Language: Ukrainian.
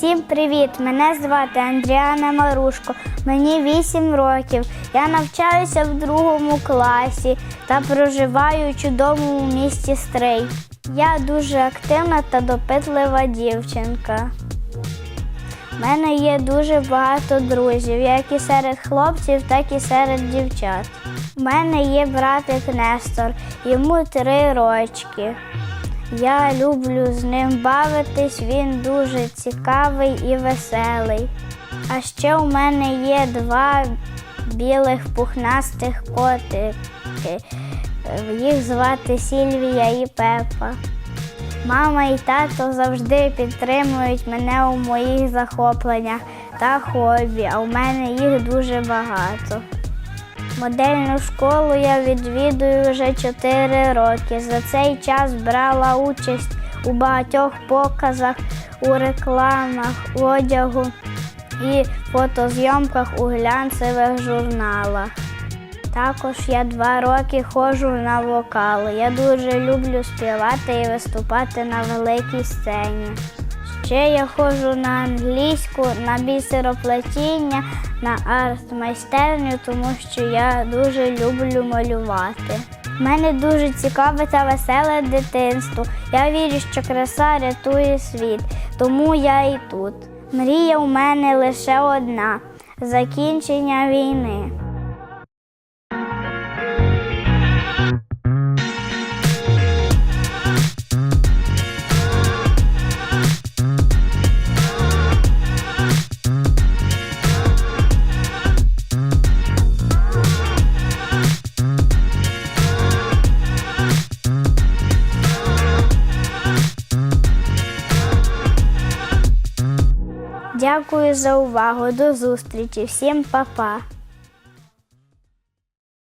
Всім привіт! Мене звати Андріана Марушко. Мені 8 років. Я навчаюся в другому класі та проживаю у чудовому місті Стрий. Я дуже активна та допитлива дівчинка. У мене є дуже багато друзів, як і серед хлопців, так і серед дівчат. У мене є братик Нестор, йому три рочки. Я люблю з ним бавитись, він дуже цікавий і веселий. А ще у мене є два білих пухнастих котики. Їх звати Сільвія і Пепа. Мама і тато завжди підтримують мене у моїх захопленнях та хобі, а у мене їх дуже багато. Модельну школу я відвідую вже 4 роки. За цей час брала участь у багатьох показах, у рекламах, одягу і фотозйомках у глянцевих журналах. Також я два роки ходжу на вокал. Я дуже люблю співати і виступати на великій сцені. Ще я ходжу на англійську, на бісероплетіння, на арт-майстерню, тому що я дуже люблю малювати. У мене дуже цікаве та веселе дитинство. Я вірю, що краса рятує світ, тому я і тут. Мрія у мене лише одна закінчення війни. Дякую за увагу. До зустрічі. Всім па-па.